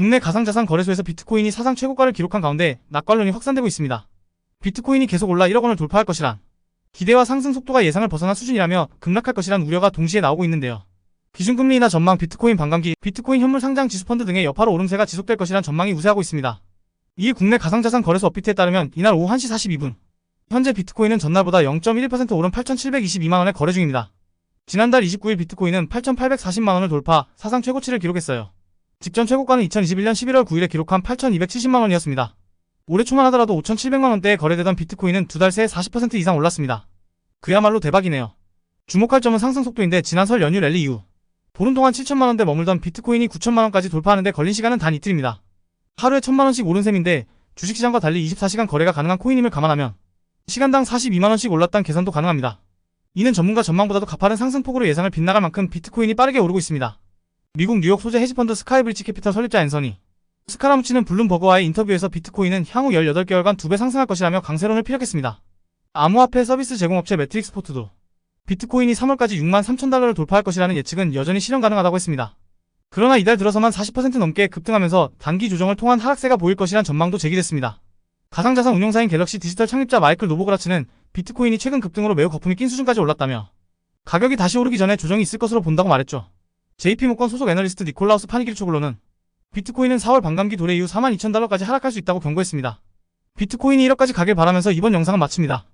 국내 가상자산 거래소에서 비트코인이 사상 최고가를 기록한 가운데 낙관론이 확산되고 있습니다. 비트코인이 계속 올라 1억 원을 돌파할 것이란 기대와 상승 속도가 예상을 벗어난 수준이라며 급락할 것이란 우려가 동시에 나오고 있는데요. 기준금리 인하 전망 비트코인 반감기 비트코인 현물 상장 지수펀드 등의 여파로 오름세가 지속될 것이란 전망이 우세하고 있습니다. 이에 국내 가상자산 거래소 업비트에 따르면 이날 오후 1시 42분 현재 비트코인은 전날보다 0.11% 오른 8,722만원에 거래 중입니다. 지난달 29일 비트코인은 8,840만원을 돌파 사상 최고치를 기록했어요. 직전 최고가는 2021년 11월 9일에 기록한 8,270만원이었습니다. 올해 초만 하더라도 5,700만원대에 거래되던 비트코인은 두 달 새에 40% 이상 올랐습니다. 그야말로 대박이네요. 주목할 점은 상승 속도인데 지난 설 연휴 랠리 이후 보름 동안 7천만원대 머물던 비트코인이 9천만원까지 돌파하는데 걸린 시간은 단 이틀입니다. 하루에 1천만원씩 오른 셈인데 주식시장과 달리 24시간 거래가 가능한 코인임을 감안하면 시간당 42만원씩 올랐다는 계산도 가능합니다. 이는 전문가 전망보다도 가파른 상승폭으로 예상을 빗나갈 만큼 비트코인이 빠르게 오르고 있습니다. 미국 뉴욕 소재 헤지펀드 스카이브리지 캐피털 설립자 앤서니 스카라무치는 블룸버그와의 인터뷰에서 비트코인은 향후 18개월간 2배 상승할 것이라며 강세론을 피력했습니다. 암호화폐 서비스 제공업체 매트릭스 포트도 비트코인이 3월까지 6만 3천 달러를 돌파할 것이라는 예측은 여전히 실현 가능하다고 했습니다. 그러나 이달 들어서만 40% 넘게 급등하면서 단기 조정을 통한 하락세가 보일 것이란 전망도 제기됐습니다. 가상자산 운용사인 갤럭시 디지털 창립자 마이클 노보그라츠는 비트코인이 최근 급등으로 매우 거품이 낀 수준까지 올랐다며 가격이 다시 오르기 전에 조정이 있을 것으로 본다고 말했죠. JP모건 소속 애널리스트 니콜라우스 파니기르초글로는 비트코인은 4월 반감기 도래 이후 42,000달러까지 하락할 수 있다고 경고했습니다. 비트코인이 1억까지 가길 바라면서 이번 영상은 마칩니다.